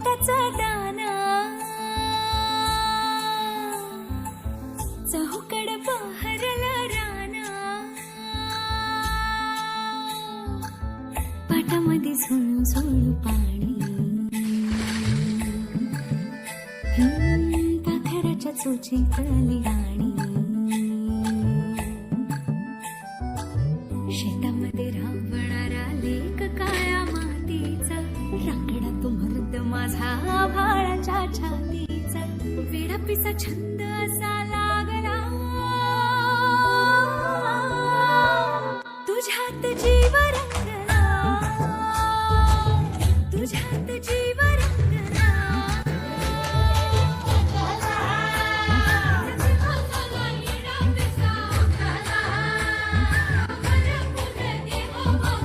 घोटाचा दाना. चहूकड पहरला राना पाटामध्ये झुळू झुळू पाणी. पाखराच्या चोची कळली गाणी. शेतामध्ये माझा भाळाच्या छातीचा वेडापिसा छंद असा लागला. तुझ्यात जीव रंगला तुझ्यात जीव रंगला Oh,